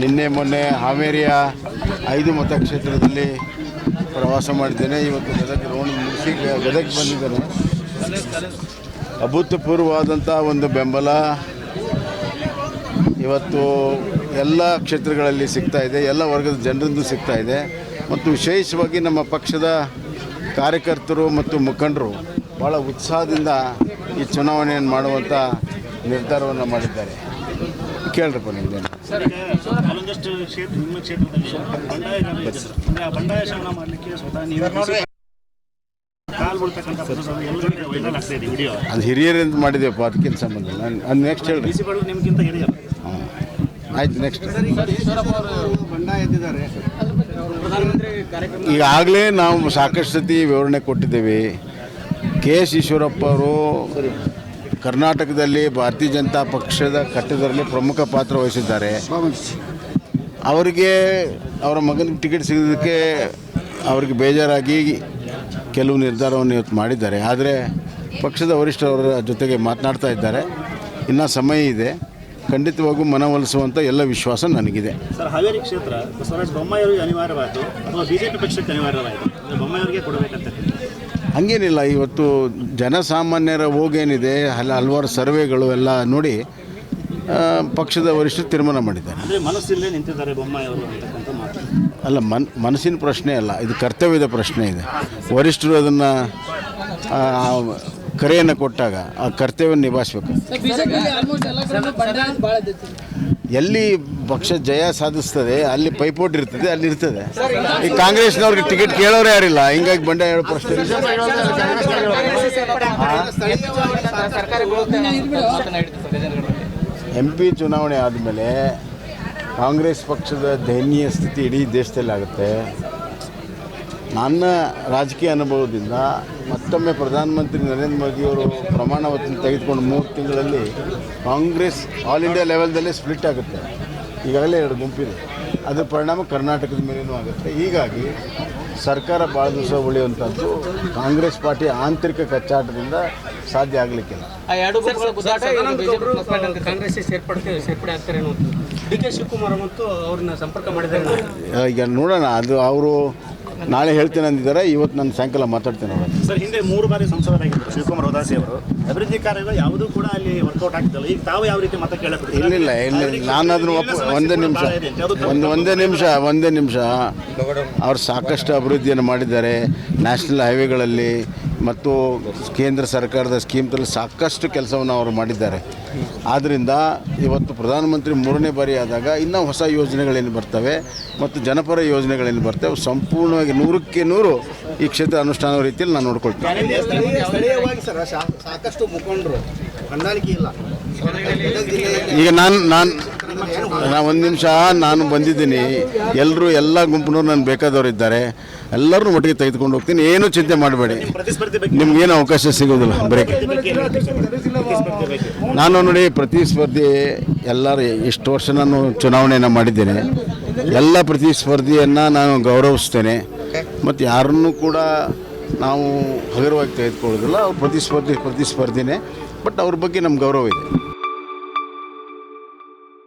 ನಿನ್ನೆ ಮೊನ್ನೆ ಹಾವೇರಿಯ ಐದು ಮತಕ್ಷೇತ್ರದಲ್ಲಿ ಪ್ರವಾಸ ಮಾಡಿದ್ದೇನೆ. ಇವತ್ತು ಗದಗ ರೋಣ ಮುಗಿಸಿ ಗದಗ ಬಂದಿದ್ದೇನೆ. ಅಭೂತಪೂರ್ವವಾದಂಥ ಒಂದು ಬೆಂಬಲ ಇವತ್ತು ಎಲ್ಲ ಕ್ಷೇತ್ರಗಳಲ್ಲಿ ಸಿಗ್ತಾ ಇದೆ. ಎಲ್ಲ ವರ್ಗದ ಜನರಿಂದ ಸಿಗ್ತಾ ಇದೆ. ಮತ್ತು ವಿಶೇಷವಾಗಿ ನಮ್ಮ ಪಕ್ಷದ ಕಾರ್ಯಕರ್ತರು ಮತ್ತು ಮುಖಂಡರು ಭಾಳ ಉತ್ಸಾಹದಿಂದ ಈ ಚುನಾವಣೆಯನ್ನು ಮಾಡುವಂಥ ನಿರ್ಧಾರವನ್ನು ಮಾಡಿದ್ದಾರೆ. ಕೇಳ್ರಪ್ಪ ನಿಮ್ದೇನು? ಸರ್ ಈಗ ಕೆಲವೊಂದಷ್ಟು ಕ್ಷೇತ್ರ ನಿಮ್ಮ ಕ್ಷೇತ್ರದಲ್ಲಿ ಬಂಡಾಯ ಜನ ಇದ್ದಿದ್ರು. ಅಂದ್ರೆ ಆ ಬಂಡಾಯ ಶಮನ ಮಾಡಲಿಕ್ಕೆ ಸ್ವತಃ ನೀವು ಕಾಲ್ ಬಿಡ್ತಕ್ಕಂಥ ಪ್ರಸಂಗ ಎಲ್ಲರಿಗೂ ವೈರಲ್ ಆಗ್ತಾ ಇದೆ ವಿಡಿಯೋ. ಅದು ಹಿರಿಯರಿಂದ ಮಾಡಿದ್ದೇವಪ್ಪ ಅದಕ್ಕಿಂತ ಸಂಬಂಧ ನಾನು ಅದು ನೆಕ್ಸ್ಟ್ ಹೇಳ್ರಿ. ಬಿಸಿಗಳು ನಿಮ್ಗಿಂತ ಹಿರಿಯರು. ಹಾಂ. ಆಯ್ತು ನೆಕ್ಸ್ಟ್ ಈಗಾಗಲೇ ನಾವು ಸಾಕಷ್ಟು ಸತಿ ವಿವರಣೆ ಕೊಟ್ಟಿದ್ದೇವೆ. ಕೆ ಎಸ್ ಈಶ್ವರಪ್ಪ ಅವರು ಕರ್ನಾಟಕದಲ್ಲಿ ಭಾರತೀಯ ಜನತಾ ಪಕ್ಷದ ಕಟ್ಟಡದಲ್ಲಿ ಪ್ರಮುಖ ಪಾತ್ರ ವಹಿಸಿದ್ದಾರೆ. ಅವರಿಗೆ ಅವರ ಮಗನಿಗೆ ಟಿಕೆಟ್ ಸಿಗೋದಕ್ಕೆ ಅವರಿಗೆ ಬೇಜಾರಾಗಿ ಕೆಲವು ನಿರ್ಧಾರವನ್ನು ಇವತ್ತು ಮಾಡಿದ್ದಾರೆ. ಆದರೆ ಪಕ್ಷದ ವರಿಷ್ಠರವರ ಜೊತೆಗೆ ಮಾತನಾಡ್ತಾ ಇದ್ದಾರೆ. ಇನ್ನೂ ಸಮಯ ಇದೆ. ಖಂಡಿತವಾಗೂ ಮನವೊಲಿಸುವಂಥ ಎಲ್ಲ ವಿಶ್ವಾಸ ನನಗಿದೆ. ಸರ್, ಹಾವೇರಿ ಕ್ಷೇತ್ರ ಬಸವರಾಜ ಬೊಮ್ಮಾಯಿಯವರಿಗೆ ಅನಿವಾರ್ಯವಾಯಿತು ಅಥವಾ ಬಿಜೆಪಿ ಪಕ್ಷಕ್ಕೆ ಅನಿವಾರ್ಯವಾಯಿತು ಬೊಮ್ಮಾಯಿ ಬೊಮ್ಮಾಯಿಯವರಿಗೆ ಕೊಡಬೇಕಂತ ಹಾಗೇನಿಲ್ಲ ಇವತ್ತು ಜನಸಾಮಾನ್ಯರ ಹೋಗೇನಿದೆ ಹಲ ಹಲವಾರು ಸರ್ವೆಗಳು ಎಲ್ಲ ನೋಡಿ ಪಕ್ಷದ ವರಿಷ್ಠರು ತೀರ್ಮಾನ ಮಾಡಿದ್ದಾರೆ. ಅಂದ್ರೆ ಮನಸ್ಸಿಲ್ಲೇ ನಿಂತಿದ್ದಾರೆ ಬೊಮ್ಮಾಯಿಯವರು ಅಂತಕ್ಕಂಥ ಮಾತು. ಅಲ್ಲ ಮನ್ ಮನಸ್ಸಿನ ಪ್ರಶ್ನೆ ಅಲ್ಲ ಇದು ಕರ್ತವ್ಯದ ಪ್ರಶ್ನೆ ಇದೆ. ವರಿಷ್ಠರು ಅದನ್ನು ಕರೆಯನ್ನು ಕೊಟ್ಟಾಗ ಆ ಕರ್ತವ್ಯ ನಿಭಾಯಿಸ್ಬೇಕು. ಎಲ್ಲ ಪಕ್ಷ ಜಯ ಸಾಧಿಸ್ತದೆ ಅಲ್ಲಿ ಪೈಪೋಟಿ ಇರ್ತದೆ ಅಲ್ಲಿ ಇರ್ತದೆ. ಈ ಕಾಂಗ್ರೆಸ್ನವ್ರಿಗೆ ಟಿಕೆಟ್ ಕೇಳೋರು ಯಾರಿಲ್ಲ? ಹಿಂಗಾಗಿ ಬಂಡ ಹೇಳೋ ಪ್ರಶ್ನೆ. ಎಂ ಪಿ ಚುನಾವಣೆ ಆದಮೇಲೆ ಕಾಂಗ್ರೆಸ್ ಪಕ್ಷದ ದಯನೀಯ ಸ್ಥಿತಿ ಇಡೀ ದೇಶದಲ್ಲಿ ಆಗುತ್ತೆ ನನ್ನ ರಾಜಕೀಯ ಅನುಭವದಿಂದ ಮತ್ತೊಮ್ಮೆ ಪ್ರಧಾನಮಂತ್ರಿ ನರೇಂದ್ರ ಮೋದಿಯವರು ಪ್ರಮಾಣ ವಚನ ತೆಗೆದುಕೊಂಡು ಮೂರು ತಿಂಗಳಲ್ಲಿ ಕಾಂಗ್ರೆಸ್ ಆಲ್ ಇಂಡಿಯಾ ಲೆವೆಲ್ದಲ್ಲೇ ಸ್ಪ್ಲಿಟ್ ಆಗುತ್ತೆ ಈಗಾಗಲೇ ಎರಡು ಗುಂಪಿದೆ ಅದರ ಪರಿಣಾಮ ಕರ್ನಾಟಕದ ಮೇಲೇನೂ ಆಗುತ್ತೆ ಹೀಗಾಗಿ ಸರ್ಕಾರ ಭಾಳ ದಿವಸ ಉಳಿಯುವಂಥದ್ದು ಕಾಂಗ್ರೆಸ್ ಪಾರ್ಟಿ ಆಂತರಿಕ ಕಚ್ಚಾಟದಿಂದ ಸಾಧ್ಯ ಆಗಲಿಕ್ಕಿಲ್ಲ ಈಗ ನೋಡೋಣ ಅದು ಅವರು ನಾಳೆ ಹೇಳ್ತೇನೆ ಅಂದಿದ್ದಾರೆ ಇವತ್ತು ನಾನು ಸಾಯಂಕಾಲ ಮಾತಾಡ್ತೇನೆ ಅವರು ಸರ್ ಹಿಂದೆ ಮೂರು ಬಾರಿ ಸಂಸದರಾಗಿದ್ದರು ಶಿವಕುಮಾರ್ ಉದಾಸಿ ಅವರು. ಅಭಿವೃದ್ಧಿ ಕಾರ್ಯಗಳು ಯಾವುದೂ ಕೂಡ ಅಲ್ಲಿ ವರ್ಕೌಟ್ ಆಗ್ತಿಲ್ಲ ಈಗ ತಾವು ಯಾವ ರೀತಿ ಮತ ಕೇಳಬೇಕು? ಇಲ್ಲ ಇಲ್ಲ ಇಲ್ಲ ನಾನು ಅದನ್ನು ಒಪ್ಪ ಒಂದೇ ನಿಮಿಷ. ಒಂದು ಒಂದೇ ನಿಮಿಷ ಒಂದೇ ನಿಮಿಷ. ಅವ್ರು ಸಾಕಷ್ಟು ಅಭಿವೃದ್ಧಿಯನ್ನು ಮಾಡಿದ್ದಾರೆ. ನ್ಯಾಷನಲ್ ಹೈವೇಗಳಲ್ಲಿ ಮತ್ತು ಕೇಂದ್ರ ಸರ್ಕಾರದ ಸ್ಕೀಮ್ದಲ್ಲಿ ಸಾಕಷ್ಟು ಕೆಲಸವನ್ನು ಅವರು ಮಾಡಿದ್ದಾರೆ. ಆದ್ದರಿಂದ ಇವತ್ತು ಪ್ರಧಾನಮಂತ್ರಿ ಮೂರನೇ ಬಾರಿ ಆದಾಗ ಇನ್ನೂ ಹೊಸ ಯೋಜನೆಗಳೇನು ಬರ್ತವೆ ಮತ್ತು ಜನಪರ ಯೋಜನೆಗಳೇನು ಬರ್ತವೆ ಸಂಪೂರ್ಣವಾಗಿ ನೂರಕ್ಕೆ ನೂರು ಈ ಕ್ಷೇತ್ರ ಅನುಷ್ಠಾನ ರೀತಿಯಲ್ಲಿ ನಾನು ನೋಡ್ಕೊಳ್ತೀನಿ. ಸ್ಥಳೀಯ- ಸರ್ ಸಾಕಷ್ಟು ಮುಖಂಡರು ಹೊಂದಾಣಿಕೆ ಇಲ್ಲ. ಈಗ ನಾನು ನಾನು ನಾನು ಒಂದು ನಿಮಿಷ, ನಾನು ಬಂದಿದ್ದೀನಿ. ಎಲ್ಲರೂ ಎಲ್ಲ ಗುಂಪಿನವ್ರು ನಾನು ಬೇಕಾದವರು ಇದ್ದಾರೆ. ಎಲ್ಲರೂ ಒಟ್ಟಿಗೆ ತೆಗೆದುಕೊಂಡು ಹೋಗ್ತೀನಿ. ಏನು ಚಿಂತೆ ಮಾಡಬೇಡಿ. ನಿಮ್ಗೇನು ಅವಕಾಶ ಸಿಗೋದಿಲ್ಲ. ಬಗ್ಗೆ ನಾನು ನೋಡಿ ಪ್ರತಿಸ್ಪರ್ಧಿ ಎಲ್ಲರೂ ಎಷ್ಟು ವರ್ಷ ನಾನು ಚುನಾವಣೆಯನ್ನು ಮಾಡಿದ್ದೇನೆ. ಎಲ್ಲ ಪ್ರತಿಸ್ಪರ್ಧಿಯನ್ನು ನಾನು ಗೌರವಿಸ್ತೇನೆ. ಮತ್ತು ಯಾರನ್ನು ಕೂಡ ನಾವು ಹಗುರವಾಗಿ ತೆಗೆದುಕೊಳ್ಳೋದಿಲ್ಲ. ಅವ್ರು ಪ್ರತಿಸ್ಪರ್ಧಿ ಪ್ರತಿಸ್ಪರ್ಧಿನೇ ಬಟ್ ಅವ್ರ ಬಗ್ಗೆ ನಮ್ಮ ಗೌರವ ಇದೆ.